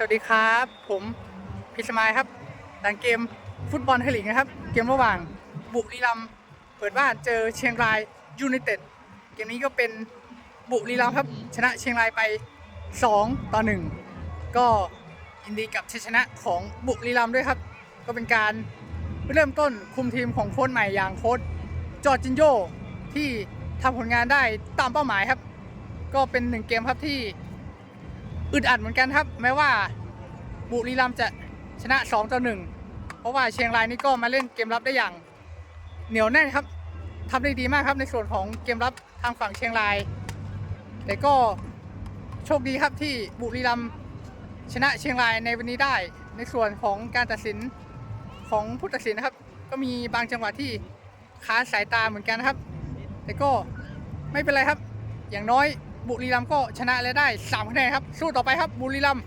สวัสดีครับ ผมพิสมายครับหลังเกมฟุตบอลไทยลีกนะครับ เกมระหว่างบุรีรัมเปิดบ้านเจอเชียงรายยูไนเต็ดเกมนี้ก็เป็นบุรีรัมครับ ชนะเชียงรายไป 2 ต่อ 1 ก็ยินดีกับชัยชนะของบุรีรัมด้วยครับ ก็เป็นการเริ่มต้นคุมทีมของโค้ชใหม่อย่างโค้ชจอร์จินโยที่ทำผลงานได้ตามเป้าหมายครับ ก็เป็นหนึ่งเกมครับที่ อึดอัดเหมือนกันครับ แม้ว่าบุรีรัมย์จะชนะ2ต่อ1เพราะว่าเชียงรายนี่ก็มาเล่นเกมรับได้อย่าง เหนียวแน่นครับทำได้ดีมากครับในส่วนของเกมรับทางฝั่งเชียงราย แต่ก็โชคดีครับที่บุรีรัมย์ชนะเชียงรายในวันนี้ได้ ในส่วนของการตัดสินของผู้ตัดสินนะครับ ก็มีบางจังหวะที่ค้าสายตาเหมือนกันนะครับ แต่ก็ไม่เป็นไรครับ อย่างน้อย บุรีรัมย์ก็ชนะและได้3คะแนนครับ สู้ต่อไปครับบุรีรัมย์